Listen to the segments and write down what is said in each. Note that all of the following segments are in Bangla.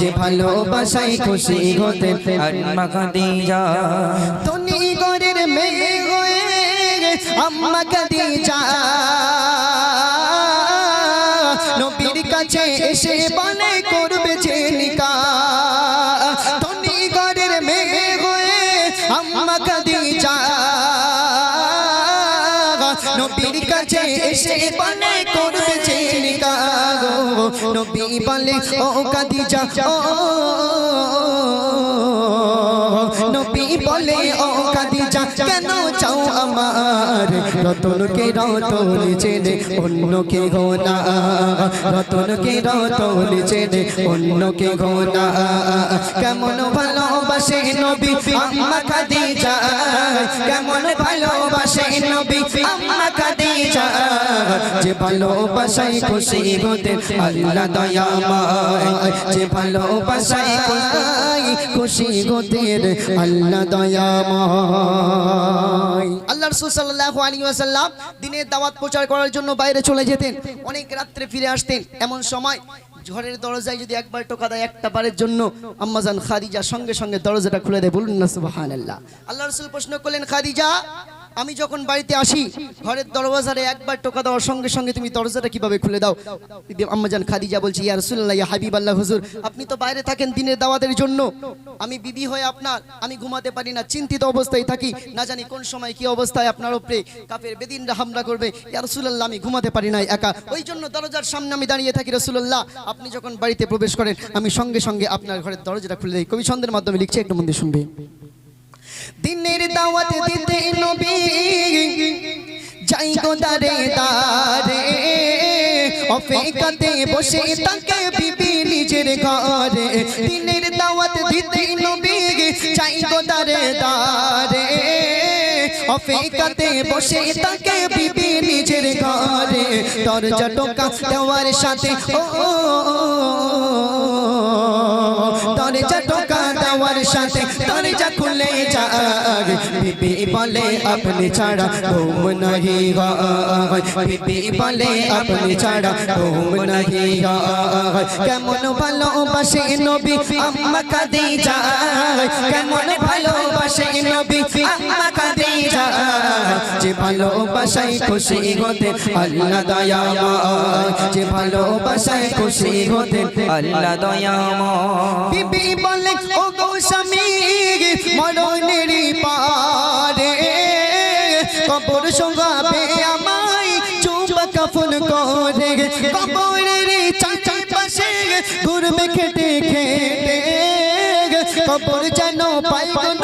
যে ভালোবাসাই খুশি হতেন আম্মা খাদিজা। তনি গরের মেয়ে হয়ে আম্মা খাদিজা। নবীর কাছে এসে বলে করবে যে নিকাহ। তনি গরের মেয়ে হয়ে আম্মা খাদিজা। নবীর কাছে এসে বলে নবী বলে ও খাদিজা ও নবী বলে ও খাদিজা কেন চাও আমার রতনকে রতন চেনে অন্যকে গোনা রতনকে রতন চেনে অন্যকে গোনা কেমন ভালোবাসে নবী আম্মা খাদিজা কেমন ভালোবাসে নবী আম্মা খাদিজা যে ভালোবাসাই খুশি হতে আল্লাহ দয়াময় যে ভালোবাসাই খুশি হতে আল্লাহ দয়াময় আল্লাহ আলাইহি ওয়াসাল্লাম দিনের দাওয়াত প্রচার করার জন্য বাইরে চলে যেতেন। অনেক রাত্রে ফিরে আসতেন। এমন সময় ঝড়ের দরজায় যদি একবার টোকা দেয় একটা বারের জন্য আম্মাজান খাদিজা সঙ্গে সঙ্গে দরজাটা খুলে দেয়। বলুন না আল্লাহ রাসূল প্রশ্ন করলেন, খাদিজা আমি যখন বাড়িতে আসি, ঘরের দরওয়াজারে একবার টোকা দেওয়ার সঙ্গে সঙ্গে তুমি দরজাটা কীভাবে খুলে দাও? আম্মাজান খাদিজা বলছি, ইয়া রাসূলুল্লাহ, ইয়া হাবিব আল্লাহ হুজুর, আপনি তো বাইরে থাকেন দিনের দাওয়াতের জন্য। আমি বিবি হয়ে আপনার, আমি ঘুমাতে পারি না, চিন্তিত অবস্থায় থাকি। না জানি কোন সময় কি অবস্থায় আপনার উপরে কাফের বেদিনরা হামলা করবে। ইয়া রাসূলুল্লাহ, আমি ঘুমাতে পারি না একা। ওই জন্য দরজার সামনে আমি দাঁড়িয়ে থাকি, রাসূলুল্লাহ, আপনি যখন বাড়িতে প্রবেশ করেন, আমি সঙ্গে সঙ্গে আপনার ঘরের দরজাটা খুলে দিই। কবি ছন্দের মাধ্যমে লিখছে, একটু মন দিয়ে শুনবে। দিনের দাওয়াত দিতে নবী যাই গো দারে দারে অপেক্ষাতে বসে তাকে বিবি নিজের ঘরে দিনের দাওয়াত দিতে নবী যাই গো দারে দারে অপেক্ষাতে বসে তাকে বিবি নিজের ঘরে দরজা টোকা দেওয়ার সাথে ও দরজা টোকা দেওয়ার সাথে দরজা খুলে যাগ বিবি বলে, আপনি ছাড়া ঘুম নাহি গায় বিবি বলে, আপনি ছাড়া ঘুম নাহি গায় কেমন ভালোবাসে নবী আম্মা খাদিজা কেমন ভালোবাসে নবী আম্মা যে ভালোবাসাই খুশি হতে আল্লাহ দয়াময় যে ভালোবাসাই খুশি হতে আল্লাহ দয়াময় বিবি বলে ও গো মরণের পারে কবর সঙ্গাবে আমায় চুম্বা কাফন করে। কবরের চাচার পাশে ঘুরবে খেটে খেটে। কবর যেন পাই গো নবী আমায় না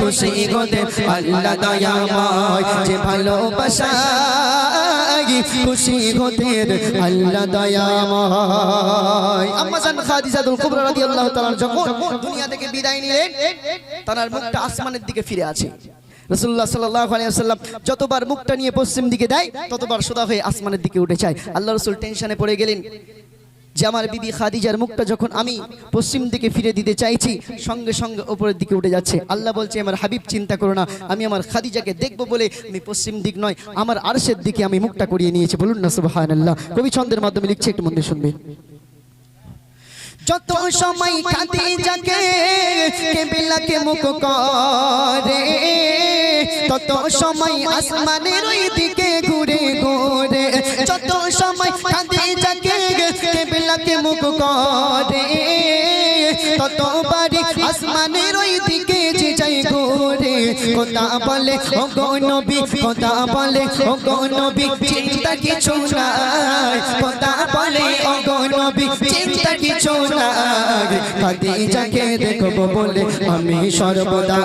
খুশি আল্লাহ দয়াময়। যে খুশি আল্লাহ দয়াময়। আম্মা জান খাদিজাতুল কুবরা রাদিয়াল্লাহু তাআলা যখন দুনিয়া থেকে বিদায় নিলেন তার মুখটা আসমানের দিকে ফিরে আছে। রসুল্লাহ সাল্লাহ যতবার মুখটা নিয়ে পশ্চিম দিকে দেয়, ততবার সোদা হয়ে আসমানের দিকে উঠে যায়। আল্লাহ রসুল টেনশনে পড়ে গেলেন যে আমার বিবি খাদিজার মুখটা যখন আমি পশ্চিম দিকে ফিরে দিতে চাইছি, সঙ্গে সঙ্গে ওপরের দিকে উঠে যাচ্ছে। আল্লাহ বলছে আমার হাবিব, চিন্তা করো না। আমি আমার খাদিজাকে দেখব বলে আমি পশ্চিম দিক নয়, আমার আরশের দিকে আমি মুখটা করিয়ে নিয়েছি। বলুন না আল্লাহ কবি ছন্দের মাধ্যমে লিখছে, একটু মন্দির শুনবে। যত সময় খাদিজাকে কেবিলাকে মুখ করে, তত সময় আসমানের ওই দিকে ঘুরে ঘুরে, যত সময় আসমানের ওই দিকে যে যাই ঘুরে। কথা বলে ও গো নবী, কথা বলে ও গো নবী, চিন্তা কিছু নাই। কথা বলে ও গো নবী, চিন্তা কিছু নাই। খাদিজাকে দেখব বলে আমি সর্বদা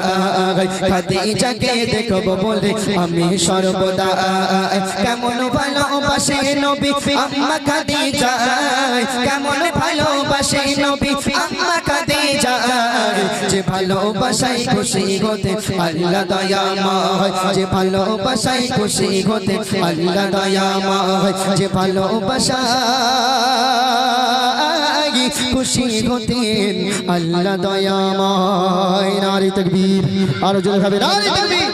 খাদিজাকে দেখব বলে আমি সর্বদা কেমন ভালোবাসে নবী আম্মা খাদিজা কেমন ভালোবাসে নবী আম্মা খাদিজা যে ভালোবাসাই খুশি হতে আল্লাহ দয়াময় যে ভালোবাসাই খুশি হতে আল্লাহ দয়াময় যে ভালোবাসা খুশি হতেন আল্লাহ দয়াময় নারী তকবীর। আরও জোরে খাবে নারী তকবীর।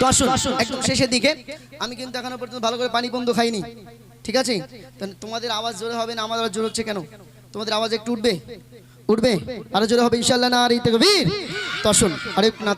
তো আসুন, একদম শেষের দিকে। আমি কিন্তু এখনও পর্যন্ত ভালো করে পানি বন্ধ খাইনি। ঠিক আছে? তোমাদের আওয়াজ জোরে হবে না? আওয়াজ জোরে হচ্ছে কেন? তোমাদের আওয়াজ একটু উঠবে? উঠবে। আরও জোরে হবে ইনশাল্লাহ না আর এই তকবীর। তো আরেক আরে না